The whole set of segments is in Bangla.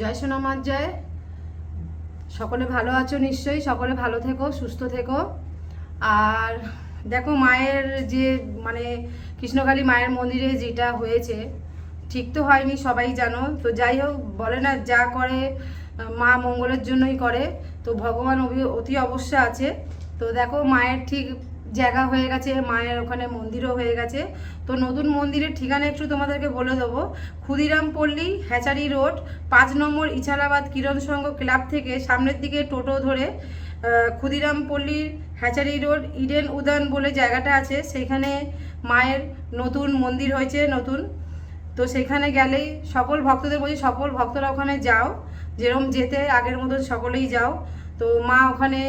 জয় সোনামার জয়। সকলে ভালো আছো নিশ্চয়ই, সকলে ভালো থেকো, সুস্থ থেকো। আর দেখো মায়ের যে মানে কৃষ্ণকালী মায়ের মন্দিরে যেটা হয়েছে, ঠিক তো হয়নি সবাই জানো। তো যাই হোক, বলে না, যা করে, মা মঙ্গলের জন্যই করে। তো ভগবান অতি অবশ্য আছে। তো দেখো মায়ের ঠিক জায়গা হয়ে গেছে, মায়ের ওখানে মন্দিরও হয়ে গেছে। তো নতুন মন্দিরের ঠিকানা একটু তোমাদেরকে বলে দেবো। ক্ষুদিরাম পল্লী, হ্যাচারি রোড, পাঁচ নম্বর ইছালাবাদ কিরণ সংঘ ক্লাব থেকে সামনের দিকে টোটো ধরে ক্ষুদিরাম পল্লীর হ্যাচারি রোড, ইডেন উদান বলে জায়গাটা আছে। সেইখানে মায়ের নতুন মন্দির হয়েছে, নতুন। তো সেখানে গেলেই সকল ভক্তদের বলছি সকল ভক্তরা ওখানে যাও। যেরকম যেতে আগের মতো সকলেই যাও। তো মা ওখানে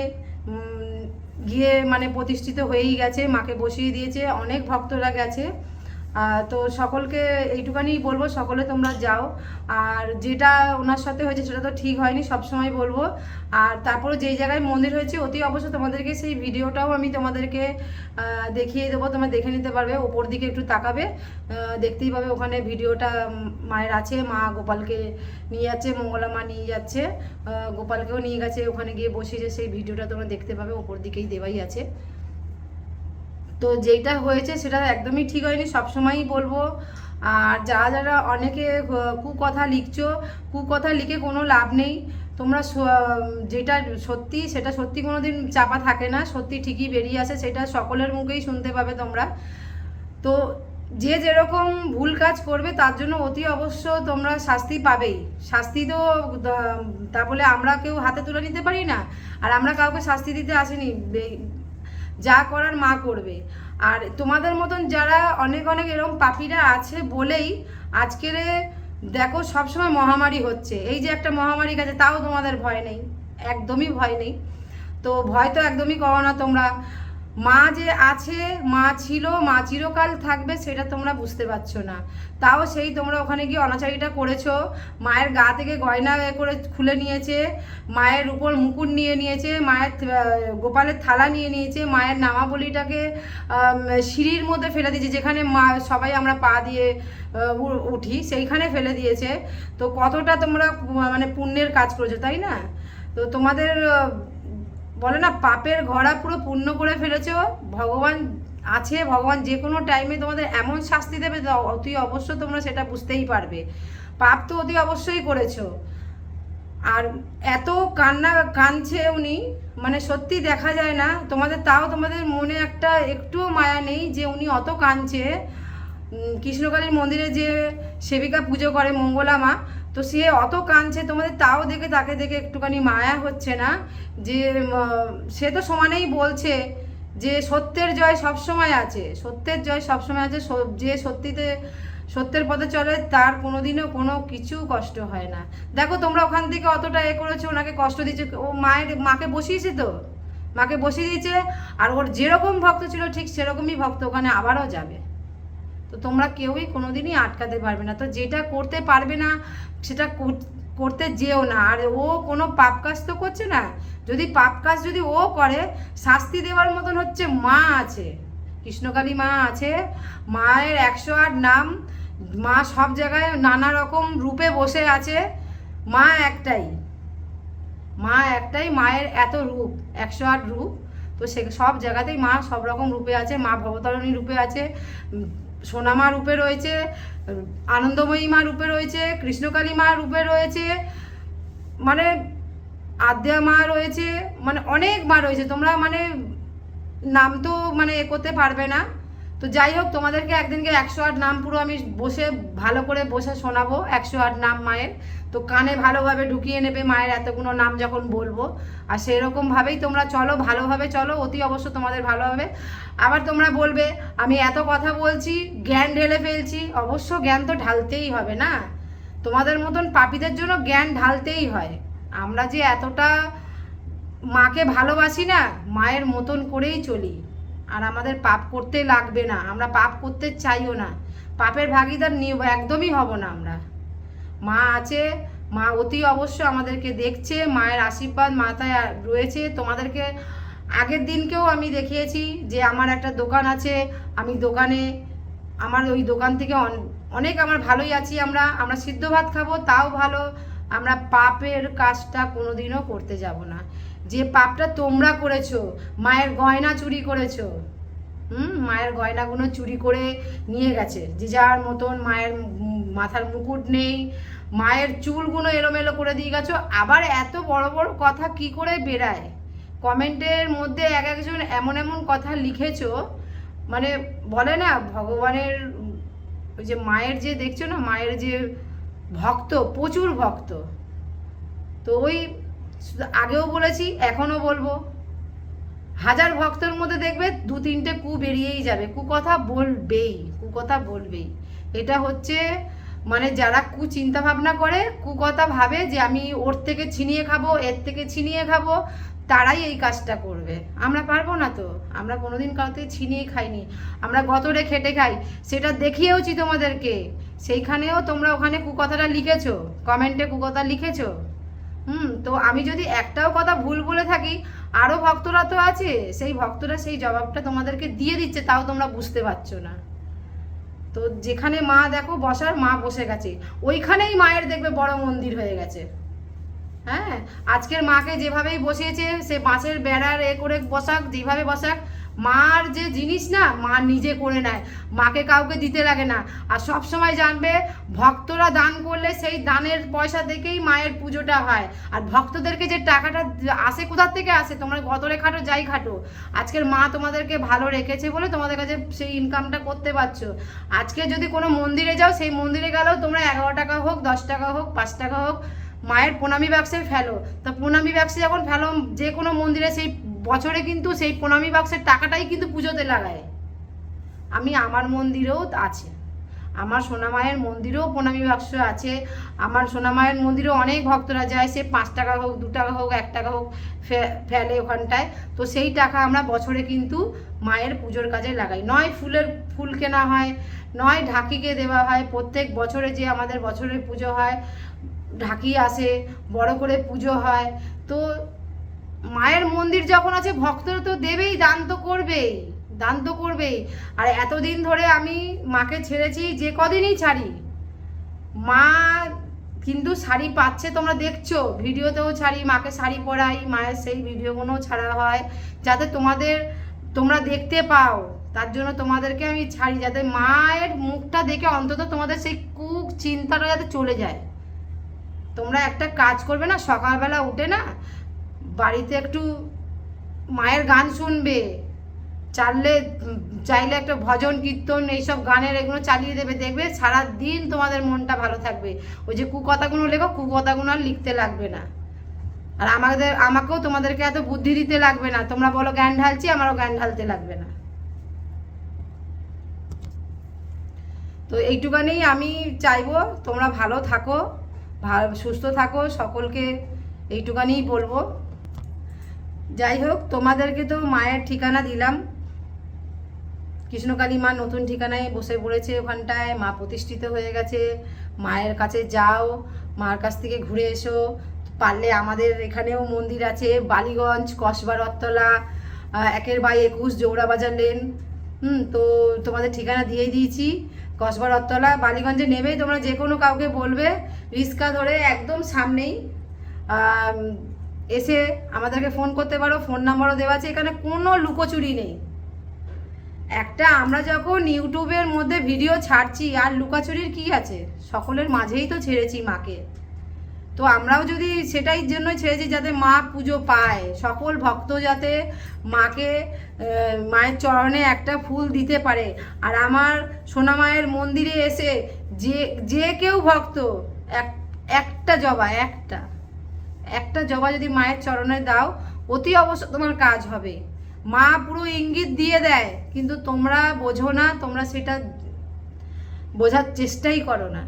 গিয়ে মানে প্রতিষ্ঠিত হয়েই গেছে মাকে বসিয়ে দিয়েছে অনেক ভক্তরা গেছে। তো সকলকে এইটুখানি বলব, সকলে তোমরা যাও। আর যেটা ওনার সাথে হয়েছে সেটা তো ঠিক হয়নি সবসময় বলব। আর তারপরে যেই জায়গায় মন্দির হয়েছে, অতি অবশ্য তোমাদেরকে সেই ভিডিওটাও আমি তোমাদেরকে দেখিয়ে দেবো, তোমরা দেখে নিতে পারবে, ওপর দিকে একটু তাকাবে। দেখতেই পাবে ওখানে ভিডিওটা মায়ের আছে, মা গোপালকে নিয়ে যাচ্ছে, মঙ্গলা মা নিয়ে যাচ্ছে গোপালকেও নিয়ে গেছে, ওখানে গিয়ে বসিয়েছে, সেই ভিডিওটা তোমরা দেখতে পাবে, ওপর দিকেই দেওয়াই আছে। তো যেটা হয়েছে সেটা একদমই ঠিক হয়নি, সবসময়ই বলব। আর যারা যারা অনেকে কুকথা লিখছো, কুকথা লিখে কোনো লাভ নেই। তোমরা যেটা সত্যি সেটা সত্যি কোনো দিন চাপা থাকে না, সত্যি ঠিকই বেরিয়ে আসে, সেটা সকলের মুখেই শুনতে পাবে তোমরা। তো যে যেরকম ভুল কাজ করবে, তার জন্য অতি অবশ্য তোমরা শাস্তি পাবেই। শাস্তি তো, তা বলে আমরা কেউ হাতে তুলে নিতে পারি না, আর আমরা কাউকে শাস্তি দিতে আসিনি। যা করার মা করবে। আর তোমাদের মতন যারা অনেক অনেক এরকম পাপিরা আছে বলেই আজকের দেখো সবসময় মহামারী হচ্ছে। এই যে একটা মহামারী গেছে, তাও তোমাদের ভয় নেই। একদমই ভয় নেই। তো ভয় তো একদমই করো না তোমরা। মা যে আছে, মা ছিল, মা চিরকাল থাকবে সেটা তোমরা বুঝতে পারছ না। তাও সেই তোমরা ওখানে গিয়ে অনাচারিটা করেছ। মায়ের গা থেকে গয়না করে খুলে নিয়েছে, মায়ের উপর মুকুট নিয়ে নিয়েছে, মায়ের গোপালের থালা নিয়ে নিয়েছে, মায়ের নামাবলিটাকে সিঁড়ির মধ্যে ফেলে দিয়েছে। যেখানে মা, সবাই আমরা পা দিয়ে উঠি, সেইখানে ফেলে দিয়েছে। তো কতটা তোমরা মানে পুণ্যের কাজ করেছ, তাই না? তো তোমাদের বলে না, পাপের ঘোড়া পুরো পূর্ণ করে ফেলেছো ভগবান আছে, ভগবান যে কোনো টাইমে তোমাদের এমন শাস্তি দেবে অতি অবশ্য তোমরা সেটা বুঝতেই পারবে। পাপ তো অতি অবশ্যই করেছ। আর এত কান্না কাঁদছে উনি মানে সত্যি দেখা যায় না, তোমাদের তাও তোমাদের মনে একটা একটুও মায়া নেই যে উনি অত কাঁদছে। কৃষ্ণকালীর মন্দিরে যে সেবিকা পুজো করে মঙ্গলা মা তো সে অত কাঁদছে, তোমাদের তাও দেখে তাকে দেখে একটুখানি মায়া হচ্ছে না? যে সে তো সমানেই বলছে যে, সত্যের জয় সবসময় আছে, সত্যের জয় সবসময় আছে যে সত্যিতে, সত্যের পথে চলে তার কোনোদিনও কোনো কিছু কষ্ট হয় না। দেখো তোমরা ওখান থেকে অতটা এ করেছ, ওনাকে কষ্ট দিচ্ছে, ও মায়ের, মাকে বসিয়েছে তো? মাকে বসিয়ে দিয়েছে, আর ওর যেরকম ভক্ত ছিল ঠিক সেরকমই ভক্ত ওখানে আবারও যাবে। তো তোমরা কেউই কোনোদিনই আটকাতে পারবে না। তো যেটা করতে পারবে না, সেটা কর- করতে যেও না। আর ও কোনো পাপ কাজ তো করছে না। যদি পাপ কাজ যদি ও করে, শাস্তি দেওয়ার মতন হচ্ছে মা আছে। কৃষ্ণকালী মা আছে। মায়ের একশো আট নাম, মা সব জায়গায় নানা রকম রূপে বসে আছে। মা একটাই। মা একটাই, মায়ের এত রূপ, একশো আট রূপ। তো সে সব জায়গাতেই মা সব রকম রূপে আছে, মা ভবতারিণী রূপে আছে। সোনামা রূপে রয়েছে আনন্দময়ী মা রূপে রয়েছে কৃষ্ণকালী মা রূপে রয়েছে মানে আদ্যা মা রয়েছে মানে অনেক মা রয়েছে। তোমরা মানে নাম তো মানে এ করতে পারবে না। তো যাই হোক, তোমাদেরকে একদিনকে একশো আট নাম পুরো আমি বসে ভালো করে বসে শোনাবো, একশো আট নাম মায়ের। তো কানে ভালোভাবে ঢুকিয়ে নেবে মায়ের এতগুলো নাম যখন বলব। আর সেই রকমভাবেই তোমরা চলো, ভালোভাবে চলো, অতি অবশ্য তোমাদের ভালো হবে। আবার তোমরা বলবে, আমি এত কথা বলছি, জ্ঞান ঢেলে ফেলছি, অবশ্য জ্ঞান তো ঢালতেই হবে না? তোমাদের মতন পাপীদের জন্য জ্ঞান ঢালতেই হয়। আমরা যে এতটা মাকে ভালোবাসি না, মায়ের মতন করেই চলি। আর আমাদের পাপ করতে লাগবে না, আমরা পাপ করতে চাইও না। পাপের ভাগিদার একদমই হব না আমরা। মা আছে, মা অতি অবশ্য আমাদেরকে দেখছে, মায়ের আশীর্বাদ মাথায় রয়েছে। তোমাদেরকে আগের দিনকেও আমি দেখিয়েছি যে আমার একটা দোকান আছে, আমি দোকানে, আমার ওই দোকান থেকে অন- অনেক আমার ভালোই আছি আমরা। আমরা সিদ্ধ ভাত খাব, তাও ভালো। আমরা পাপের কাজটা কোনোদিনও করতে যাব না। যে পাপটা তোমরা করেছ, মায়ের গয়না চুরি করেছ, হুম? মায়ের গয়নাগুলো চুরি করে নিয়ে গেছে। যে যার মতন মায়ের মাথার মুকুট নেই, মায়ের চুলগুলো এলোমেলো করে দিয়ে গেছো। আবার এত বড় বড় কথা কি করে বেরায় কমেন্টের মধ্যে এক একজন এমন এমন কথা লিখেছো মানে বলে না, ভগবানের ওই যে মায়ের যে, দেখছ না, মায়ের যে ভক্ত, প্রচুর ভক্ত। তো ওই আগেও বলেছি, এখনও বলব। হাজার ভক্তের মধ্যে দেখবে দু তিনটে কু বেরিয়েই যাবে। কু কথা বলবেই কু কথা বলবেই। এটা হচ্ছে মানে যারা কু চিন্তা ভাবনা করে কু কথা ভাবে যে আমি ওর থেকে ছিনিয়ে খাব, এর থেকে ছিনিয়ে খাব, তারাই এই কাজটা করবে। আমরা পারব না তো? আমরা কোনোদিন কাউকে ছিনিয়ে খাইনি। আমরা গতরে খেটে খাই। সেটা দেখিয়েওছি তোমাদেরকে। সেইখানেও তোমরা ওখানে কুকথাটা লিখেছো। কমেন্টে কুকথা লিখেছো। হুম, তো আমি যদি একটাও কথা ভুল বলে থাকি আরও ভক্তরা তো আছে, সেই ভক্তরা সেই জবাবটা তোমাদেরকে দিয়ে দিচ্ছে, তাও তোমরা বুঝতে পারছ না। তো যেখানে মা দেখো বসার, মা বসে গেছে। ওইখানেই মায়ের দেখবে বড় মন্দির হয়ে গেছে। হ্যাঁ আজকের মাকে যেভাবেই বসিয়েছে, সে বাঁশের বেড়ার এ করে বসাক, যেভাবে বসাক মার যে জিনিস না, মা নিজে করে নেয়। মাকে কাউকে দিতে লাগে না। আর সব সময় জানবে, ভক্তরা দান করলে সেই দানের পয়সা থেকেই মায়ের পুজোটা হয়। আর ভক্তদেরকে যে টাকাটা আসে কোথার থেকে আসে? তোমরা গতরে খাটো, যাই খাটো। আজকের মা তোমাদেরকে ভালো রেখেছে বলে তোমাদের কাছে সেই ইনকামটা করতে পারছ। আজকে যদি কোনো মন্দিরে যাও, সেই মন্দিরে গেলেও তোমরা এগারো টাকা হোক, দশ টাকা হোক, পাঁচ টাকা হোক, মায়ের প্রণামী ব্যবসায় ফেলো। তা প্রণামী বাক্সে যখন ফেলো, যে কোনো মন্দিরে সেই বছরে কিন্তু সেই প্রণামী বাক্সের টাকাটাই কিন্তু পুজোতে লাগায়। আমি আমার মন্দিরেও আছে। আমার সোনামায়ের মন্দিরেও প্রণামী বাক্স আছে। আমার সোনামায়ের মন্দিরেও অনেক ভক্তরা যায়। সে পাঁচ টাকা হোক, দু টাকা হোক, এক টাকা হোক ফেলে ওখানটায়। তো সেই টাকা আমরা বছরে কিন্তু মায়ের পুজোর কাজে লাগাই। নয় ফুলের, ফুল কেনা হয়, নয় ঢাকিকে দেওয়া হয়। প্রত্যেক বছরে যে আমাদের বছরের পুজো হয়, ঢাকি আসে, বড় করে পুজো হয়। তো মায়ের মন্দির যখন আছে, ভক্তরা তো দেবেই, দান তো করবেই, দান তো করবেই। আর এতদিন ধরে আমি মাকে ছেড়েছি, যে কদিনই ছাড়ি। মা কিন্তু শাড়ি পাচ্ছে, তোমরা দেখছ। ভিডিওতেও ছাড়ি, মাকে শাড়ি পরাই, মায়ের সেই ভিডিওগুলোও ছাড়া হয়, যাতে তোমাদের, তোমরা দেখতে পাও। তার জন্য তোমাদেরকে আমি ছাড়ি, যাতে মায়ের মুখটা দেখে অন্তত তোমাদের সেই কুক চিন্তাটা যাতে চলে যায়। তোমরা একটা কাজ করবে না, সকালবেলা উঠে না বাড়িতে একটু মায়ের গান শুনবে, চাললে, চাইলে একটা ভজন, কীর্তন, এইসব গানের এগুলো চালিয়ে দেবে, দেখবে সারা দিন তোমাদের মনটা ভালো থাকবে। ওই যে কুকথাগুলো লেখো, কুকথাগুলো আর লিখতে লাগবে না। আর আমাদের, আমাকেও তোমাদেরকে এত বুদ্ধি দিতে লাগবে না। তোমরা বলো জ্ঞান ঢালছি, আমারও জ্ঞান ঢালতে লাগবে না। তো এইটুকানেই আমি চাইব, তোমরা ভালো থাকো সুস্থ থাকো, সকলকে এইটুকানেই বলব। যাই হোক, তোমাদেরকে তো মায়ের ঠিকানা দিলাম। কৃষ্ণকালী মা নতুন ঠিকানায় বসে পড়েছে ওখানটায়, মা প্রতিষ্ঠিত হয়ে গেছে। মায়ের কাছে যাও, মার কাছ থেকে ঘুরে এসো। পারলে আমাদের এখানেও মন্দির আছে, বালিগঞ্জ, কসবা, রথতলা একের বাই একুশ জৌড়াবাজার লেন। হুম, তো তোমাদের ঠিকানা দিয়ে দিয়েছি। কসবা, রথতলা, বালিগঞ্জে নেমেই তোমরা যে কোনো কাউকে বলবে। রিক্সা ধরে একদম সামনেই। এসে আমাদেরকে ফোন করতে পারো ফোন নাম্বারও দেওয়া আছে, এখানে কোনো লুকোচুরি নেই। একটা আমরা যখন ইউটিউবের মধ্যে ভিডিও ছাড়ছি, আর লুকাচুরির কি আছে? সকলের মাঝেই তো ছেড়েছি মাকে। তো আমরাও যদি সেটাই জন্য ছেড়েছি, যাতে মা পুজো পায়। সকল ভক্ত যাতে মাকে মায়ের চরণে একটা ফুল দিতে পারে। আর আমার সোনা মায়ের মন্দিরে এসে যে যে কেউ ভক্ত, এক, একটা জবা, একটা। একটা জবা যদি মায়ের চরণে দাও, অতি অবশ্য তোমার কাজ হবে। মা পুরো ইঙ্গিত দিয়ে দেয়, কিন্তু তোমরা বোঝো না, তোমরা সেটা বোঝার চেষ্টাই করো না।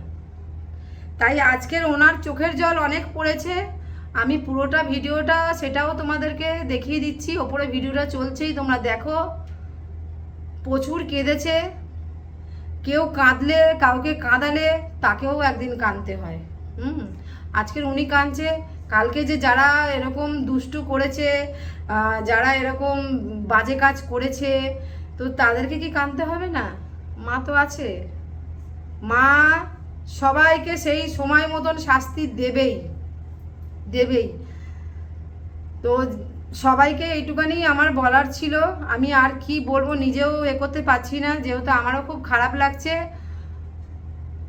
তাই আজকের ওনার চোখের জল অনেক পড়েছে। আমি পুরোটা ভিডিওটা সেটাও তোমাদেরকে দেখিয়ে দিচ্ছি। ওপরে ভিডিওটা চলছেই, তোমরা দেখো। প্রচুর কেঁদেছে। কেউ কাঁদলে, কাউকে কাঁদালে তাকেও একদিন কাঁদতে হয়। হুম? আজকের উনি কাঁদছে। কালকে যে যারা এরকম দুষ্টু করেছে যারা এরকম বাজে কাজ করেছে, তো তাদেরকে কি কাঁদতে হবে না? মা তো আছে। মা সবাইকে সেই সময় মতন শাস্তি দেবেই দেবেই। তো সবাইকে এইটুকানি আমার বলার ছিল। আমি আর কি বলব নিজেও এ করতে পারছি না, যেহেতু আমারও খুব খারাপ লাগছে।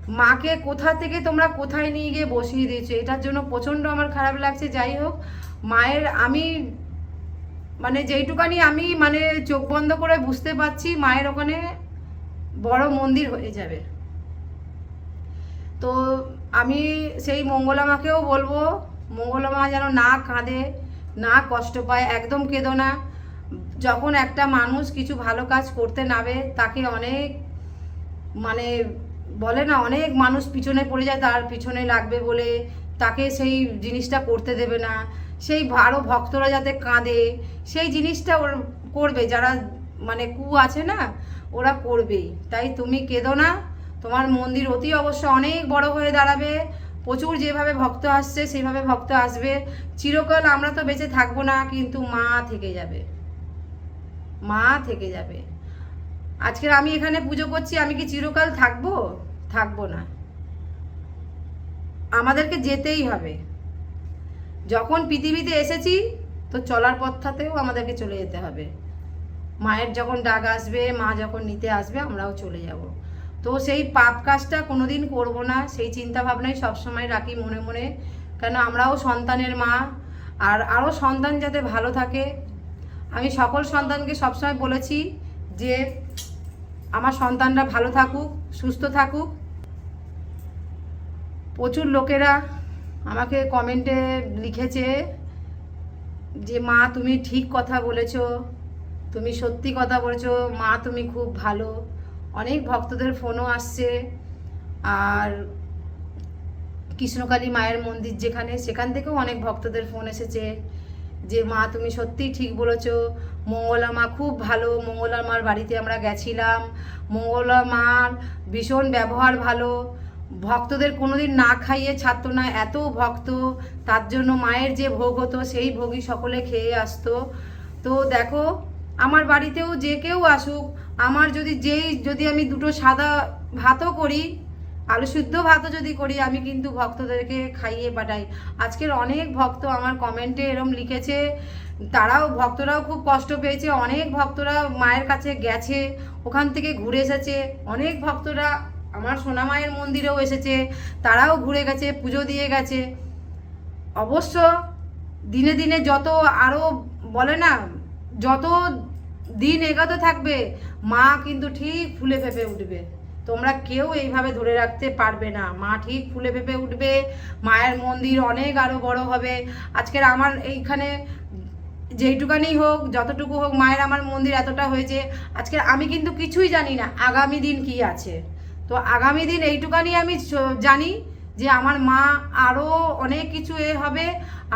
মাকে কোথা থেকে তোমরা কোথায় নিয়ে গিয়ে বসিয়ে দিয়েছ? এটার জন্য প্রচণ্ড আমার খারাপ লাগছে। যাই হোক, মায়ের আমি মানে যেইটুকানি আমি মানে চোখ বন্ধ করে বুঝতে পারছি, মায়ের ওখানে বড় মন্দির হয়ে যাবে। তো আমি সেই মঙ্গলা মাকেও বলব মঙ্গলা মা যেন না কাঁদে, না কষ্ট পায়, একদম কেঁদো না। যখন একটা মানুষ কিছু ভালো কাজ করতে নাবে তাকে অনেক মানে বলে না, অনেক মানুষ পিছনে পড়ে যায়, তার পিছনে লাগবে বলে। তাকে সেই জিনিসটা করতে দেবে না। সেই আরও ভক্তরা যাতে কাঁদে, সেই জিনিসটা ওর করবে। যারা মানে কু আছে না, ওরা করবেই। তাই তুমি কেঁদো না। তোমার মন্দির অতি অবশ্য অনেক বড় হয়ে দাঁড়াবে। প্রচুর যেভাবে ভক্ত আসছে সেইভাবে ভক্ত আসবে। চিরকাল আমরা তো বেঁচে থাকব না, কিন্তু মা থেকে যাবে। মা থেকে যাবে। আজকের আমি এখানে পুজো করছি, আমি কি চিরকাল থাকব? থাকব না। আমাদেরকে যেতেই হবে। যখন পৃথিবীতে এসেছি, তো চলার পথটাতেও আমাদেরকে চলে যেতে হবে। মায়ের যখন ডাক আসবে, মা যখন নিতে আসবে, আমরাও চলে যাব। তো সেই পাপ কাজটা কোনোদিন করব না, সেই চিন্তা ভাবনাই সবসময় রাখি মনে মনে। কেন আমরাও সন্তানের মা, আর আরও সন্তান যাতে ভালো থাকে। আমি সকল সন্তানকে সবসময় বলেছি যে, আমার সন্তানরা ভালো থাকুক সুস্থ থাকুক। প্রচুর লোকেরা আমাকে কমেন্টে লিখেছে যে, মা, তুমি ঠিক কথা বলেছ। তুমি সত্যি কথা বলেছ। মা, তুমি খুব ভালো। অনেক ভক্তদের ফোনও আসছে। আর কৃষ্ণকালী মায়ের মন্দির যেখানে, সেখান থেকেও অনেক ভক্তদের ফোন এসেছে। যে, মা, তুমি সত্যিই ঠিক বলেছ। মঙ্গলা মা খুব ভালো। মঙ্গলা মার বাড়িতে আমরা গেছিলাম। মঙ্গলা মার ভীষণ ব্যবহার ভালো। ভক্তদের কোনোদিন না খাইয়ে ছাড়তো না। এত ভক্ত। তার জন্য মায়ের যে ভোগ হতো, সেই ভোগই সকলে খেয়ে আসতো। তো দেখো, আমার বাড়িতেও যে কেউ আসুক, আমার যদি যেই, যদি আমি দুটো সাদা ভাতও করি আলু সিদ্ধ ভাতও যদি করি, আমি কিন্তু ভক্তদেরকে খাইয়ে পাঠাই। আজকের অনেক ভক্ত আমার কমেন্টে এরম লিখেছে, তারাও, ভক্তরাও খুব কষ্ট পেয়েছে। অনেক ভক্তরা মায়ের কাছে গেছে, ওখান থেকে ঘুরে এসেছে। অনেক ভক্তরা আমার সোনামায়ের মন্দিরেও এসেছে, তারাও ঘুরে গেছে, পুজো দিয়ে গেছে। অবশ্য দিনে দিনে যত আরও বলে না, যত দিন এগোতে থাকবে, মা কিন্তু ঠিক ফুলে ফেপে উঠবে। তোমরা কেউ এইভাবে ধরে রাখতে পারবে না। মা ঠিক ফুলে ফেপে উঠবে, মায়ের মন্দির অনেক আরও বড় হবে। আজকের আমার এইখানে যেইটুকানি হোক, যতটুকু হোক, মায়ের আমার মন্দির এতটা হয়েছে। আজকে আমি কিন্তু কিছুই জানি না, আগামী দিন কি আছে। তো আগামী দিন এইটুকানি আমি জানি যে আমার মা আরও অনেক কিছু এ হবে।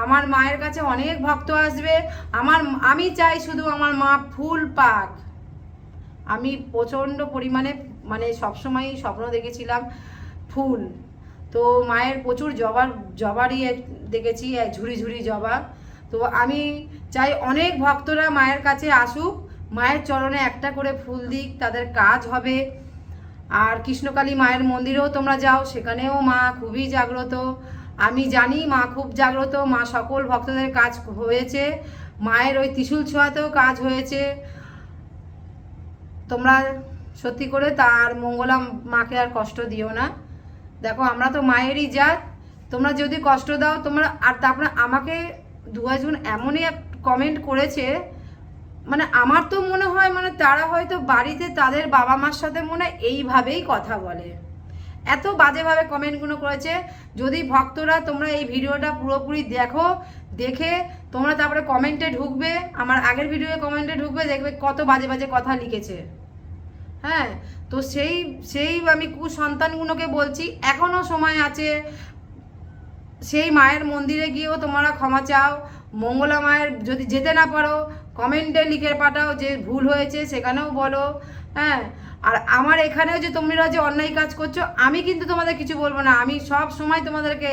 আমার মায়ের কাছে অনেক ভক্ত আসবে। আমার, আমি চাই শুধু আমার মা ফুল পাক। আমি প্রচণ্ড পরিমাণে মানে সবসময়ই স্বপ্ন দেখেছিলাম ফুল। তো মায়ের প্রচুর জবার জবারই দেখেছি ঝুড়ি ঝুড়ি জবা। তো আমি চাই অনেক ভক্তরা মায়ের কাছে আসুক, মায়ের চরণে একটা করে ফুল দিক, তাদের কাজ হবে। আর কৃষ্ণকালী মায়ের মন্দিরেও তোমরা যাও, সেখানেও মা খুবই জাগ্রত। আমি জানি মা খুব জাগ্রত, মা সকল ভক্তদের কাজ হয়েছে, মায়ের ওই ত্রিশূল ছোঁয়াতেও কাজ হয়েছে। তোমরা সত্যি করে তার মঙ্গলা মাকে আর কষ্ট দিও না। দেখো, আমরা তো মায়েরই জাত। তোমরা যদি কষ্ট দাও, তোমরা আর তারপরে আমাকে দু একজন এমনই এক কমেন্ট করেছে মানে আমার তো মনে হয় মানে তারা হয়তো বাড়িতে তাদের বাবা মার সাথে মনে এইভাবেই কথা বলে। এত বাজেভাবে কমেন্টগুলো করেছে। যদি ভক্তরা তোমরা এই ভিডিওটা পুরোপুরি দেখো, দেখে তোমরা তারপরে কমেন্টে ঢুকবে, আমার আগের ভিডিওয়ে কমেন্টে ঢুকবে, দেখবে কত বাজে বাজে কথা লিখেছে। হ্যাঁ তো সেই সেই আমি কুসন্তানগুলোকে বলছি এখনও সময় আছে। সেই মায়ের মন্দিরে গিয়েও তোমরা ক্ষমা চাও। মঙ্গলা মায়ের যদি যেতে না পারো কমেন্টে লিখে পাঠাও যে ভুল হয়েছে, সেখানেও বলো। হ্যাঁ আর আমার এখানেও যে তোমরা যে অন্যায় কাজ করছ, আমি কিন্তু তোমাদের কিছু বলব না। আমি সব সময় তোমাদেরকে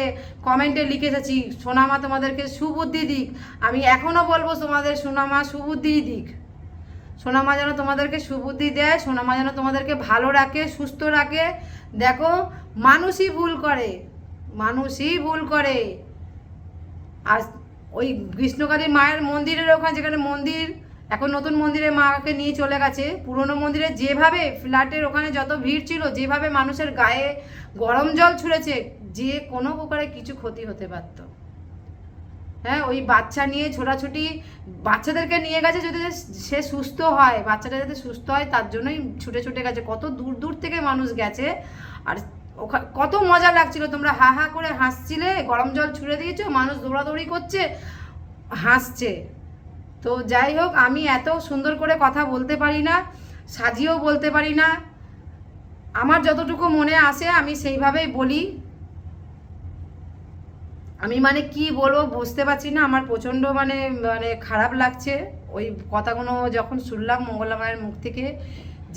কমেন্টে লিখে এসেছি, সোনামা তোমাদেরকে সুবুদ্ধি দিক। আমি এখনও বলব তোমাদের সোনামা সুবুদ্ধি দিক। সোনামা যেন তোমাদেরকে সুবুদ্ধি দেয়, সোনামা যেন তোমাদেরকে ভালো রাখে, সুস্থ রাখে। দেখো, মানুষই ভুল করে, মানুষই ভুল করে। আর ওই কৃষ্ণকালী মায়ের মন্দিরের ওখানে যেখানে মন্দির, এখন নতুন মন্দিরে মাকে নিয়ে চলে গেছে। পুরনো মন্দিরে যেভাবে ফ্ল্যাটের ওখানে যত ভিড় ছিল, যেভাবে মানুষের গায়ে গরম জল ছুঁড়েছে, যে কোনো প্রকারে কিছু ক্ষতি হতে পারতো। হ্যাঁ ওই বাচ্চা নিয়ে ছোটাছুটি বাচ্চাদেরকে নিয়ে গেছে যদি সে সুস্থ হয়, বাচ্চাটা যাতে সুস্থ হয় তার জন্যই ছুটে ছুটে গেছে। কত দূর দূর থেকে মানুষ গেছে। আর কত মজা লাগছিল। তোমরা হা হা করে হাসছিলে, গরম জল ছুঁড়ে দিয়েছ, মানুষ দৌড়াদৌড়ি করছে, হাসছে। তো যাই হোক, আমি এত সুন্দর করে কথা বলতে পারি না, সাজিয়েও বলতে পারি না। আমার যতটুকু মনে আসে আমি সেইভাবেই বলি। আমি মানে কি বলব বুঝতে পারছি না, আমার প্রচণ্ড মানে মানে খারাপ লাগছে। ওই কথাগুলো যখন শুনলাম মঙ্গলা মায়ের মুখ থেকে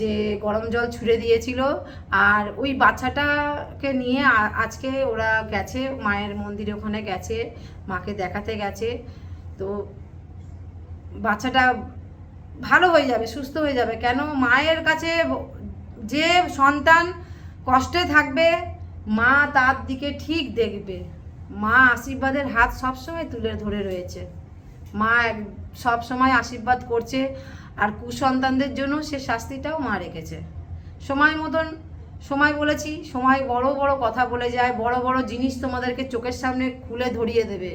যে গরম জল ছুঁড়ে দিয়েছিল, আর ওই বাচ্চাটাকে নিয়ে আজকে ওরা গেছে, মায়ের মন্দিরে ওখানে গেছে, মাকে দেখাতে গেছে। তো বাচ্চাটা ভালো হয়ে যাবে, সুস্থ হয়ে যাবে। কেন? মায়ের কাছে যে সন্তান কষ্টে থাকবে, মা তার দিকে ঠিক দেখবে। মা আশীর্বাদের হাত সবসময় তুলে ধরে রয়েছে। মা সব সময় আশীর্বাদ করছে আর কুসন্তানদের জন্য সে শাস্তিটাও মা রেখেছে। সময় মতন, সময় বলেছি, সময় বড় বড় কথা বলে যায়, বড় বড় জিনিস তোমাদেরকে চোখের সামনে খুলে ধরিয়ে দেবে।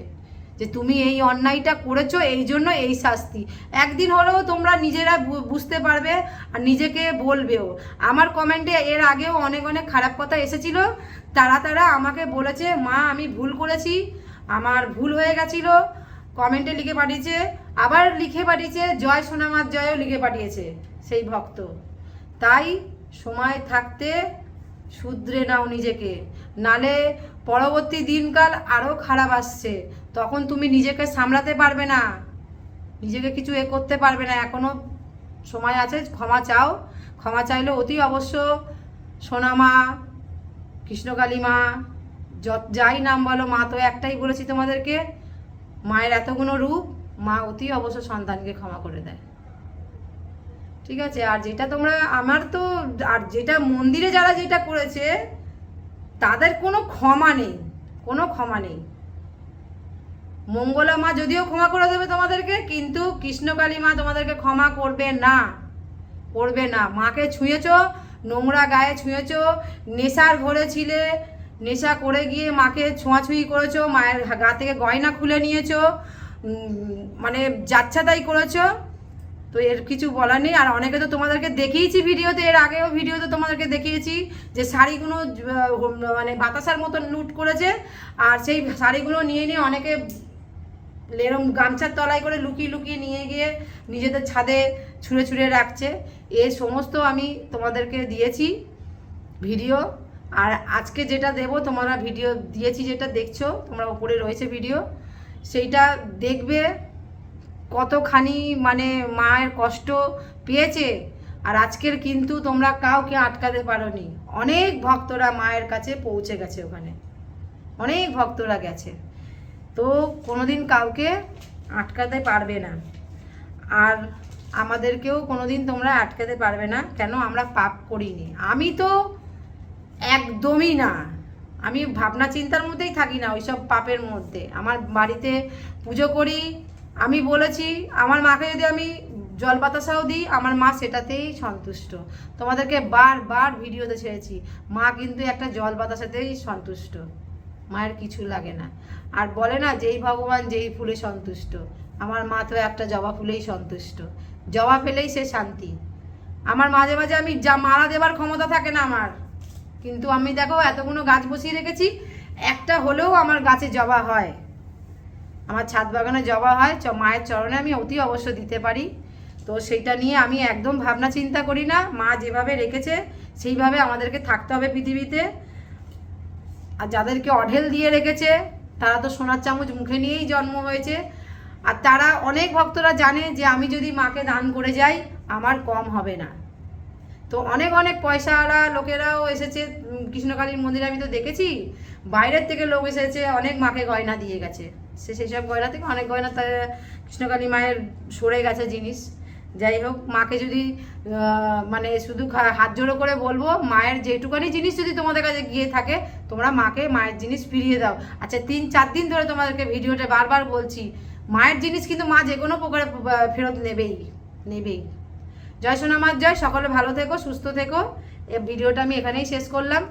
যে তুমি এই অন্যায়টা করেছ, এই জন্য এই শাস্তি। একদিন হলেও তোমরা নিজেরা বুঝতে পারবে আর নিজেকে বলবেও। আমার কমেন্টে এর আগেও অনেক অনেক খারাপ কথা এসেছিল। তারা তারা আমাকে বলেছে, মা, আমি ভুল করেছি, আমার ভুল হয়ে গেছিল। কমেন্টে লিখে পাঠিয়েছে, আবার লিখে পাঠিয়েছে, জয় সোনামার জয়ও লিখে পাঠিয়েছে সেই ভক্ত। তাই সময় থাকতে শুধরে নাও নিজেকে। নালে পরবর্তী দিনকাল আরও খারাপ আসছে। তখন তুমি নিজেকে সামলাতে পারবে না। নিজেকে কিছু এ করতে পারবে না। এখনও সময় আছে, ক্ষমা চাও। ক্ষমা চাইলে অতি অবশ্য সোনামা কৃষ্ণকালী মা, যত যাই নাম বলো, মা তো একটাই বলেছি তোমাদেরকে, মায়ের এতগুলো রূপ, মা অতি অবশ্য সন্তানকে ক্ষমা করে দেয়। ঠিক আছে? আর যেটা তোমরা, আমার তো, আর যেটা মন্দিরে যারা যেটা করেছে, তাদের কোনো ক্ষমা নেই, কোনো ক্ষমা নেই। মঙ্গলা মা যদিও ক্ষমা করে দেবে তোমাদেরকে, কিন্তু কৃষ্ণকালী মা তোমাদেরকে ক্ষমা করবে না। করবে না। মাকে ছুঁয়েছ, নোংরা গায়ে ছুঁয়েছ, নেশার ঘরে ছিলে, নেশা করে গিয়ে মাকে ছোঁয়াছুঁয়ি করেছ, মায়ের গা থেকে গয়না খুলে নিয়েছো মানে যাচ্ছাতাই করেছ, তো এর কিছু বলার নেই। আর অনেকে তো তোমাদেরকে দেখিয়েছি ভিডিওতে, এর আগেও ভিডিওতে তোমাদেরকে দেখিয়েছি যে শাড়িগুলো মানে বাতাসার মতন লুট করেছে, আর সেই শাড়িগুলো নিয়ে নিয়ে অনেকে এরম গামছার তলায় করে লুকিয়ে লুকিয়ে নিয়ে গিয়ে নিজেদের ছাদে ছুঁড়ে ছুঁড়ে রাখছে। এ সমস্ত আমি তোমাদেরকে দিয়েছি ভিডিও। আর আজকে যেটা দেব, তোমরা ভিডিও দিয়েছি যেটা দেখছ, তোমরা ওপরে রয়েছে ভিডিও। সেইটা দেখবে কতখানি মানে মায়ের কষ্ট পেয়েছে। আর আজকের কিন্তু তোমরা কাউকে আটকাতে পারোনি। অনেক ভক্তরা মায়ের কাছে পৌঁছে গেছে ওখানে। অনেক ভক্তরা গেছে। তো কোনোদিন কাউকে আটকাতে পারবে না। আর আমাদেরকেও কোনোদিন তোমরা আটকাতে পারবে না, কেন আমরা পাপ করিনি। আমি তো একদমই না। আমি ভাবনা চিন্তার মধ্যেই থাকি না ওইসব পাপের মধ্যে। আমার বাড়িতে পুজো করি, আমি বলেছি, আমার মাকে যদি আমি জল বাতাসাও দিই, আমার মা সেটাতেই সন্তুষ্ট। তোমাদেরকে বারবার ভিডিওতে ছেড়েছি, মা কিন্তু একটা জল বাতাসাতেই সন্তুষ্ট। মায়ের কিছু লাগে না। আর বলে না যেই ভগবান যেই ফুলে সন্তুষ্ট। আমার মা তো একটা জবা ফুলেই সন্তুষ্ট। জবা ফেলেই সে শান্তি। আমার মাঝে মাঝে আমি যা মারা দেবার ক্ষমতা থাকে না আমার। কিন্তু আমি দেখো এতগুলো গাছ বসিয়ে রেখেছি, একটা হলেও আমার গাছে জবা হয়। আমার ছাদ বাগানে জবা হয় মায়ের চরণে আমি অতি অবশ্য দিতে পারি। তো সেইটা নিয়ে আমি একদম ভাবনা চিন্তা করি না। মা যেভাবে রেখেছে, সেইভাবে আমাদেরকে থাকতে হবে পৃথিবীতে। আর যাদেরকে অঢেল দিয়ে রেখেছে, তারা তো সোনার চামচ মুখে নিয়েই জন্ম হয়েছে। আর তারা অনেক ভক্তরা জানে যে আমি যদি মাকে দান করে যাই, আমার কম হবে না। তো অনেক অনেক পয়সাওয়ালা লোকেরাও এসেছে। কৃষ্ণকালীর মন্দিরে আমি তো দেখেছি, বাইরের থেকে লোক এসেছে, অনেক মাকে গয়না দিয়ে গেছে। সে সেই সব গয়না থেকে অনেক গয়না তার কৃষ্ণকালী মায়ের সরে গেছে জিনিস। যাই হোক, মাকে যদি মানে শুধু হাত জোড়ো করে বলব, মায়ের যেটুকানি জিনিস যদি তোমাদের কাছে গিয়ে থাকে, তোমরা মাকে মায়ের জিনিস ফিরিয়ে দাও। আচ্ছা তিন, চার দিন ধরে তোমাদেরকে ভিডিওতে বারবার বলছি, মায়ের জিনিস কিন্তু মা যে কোনো প্রকারে ফেরত নেবেই নেবেই। জয় সোনামার জয়, সকলে ভালো থেকো, সুস্থ থেকো। এ ভিডিওটা আমি এখানেই শেষ করলাম।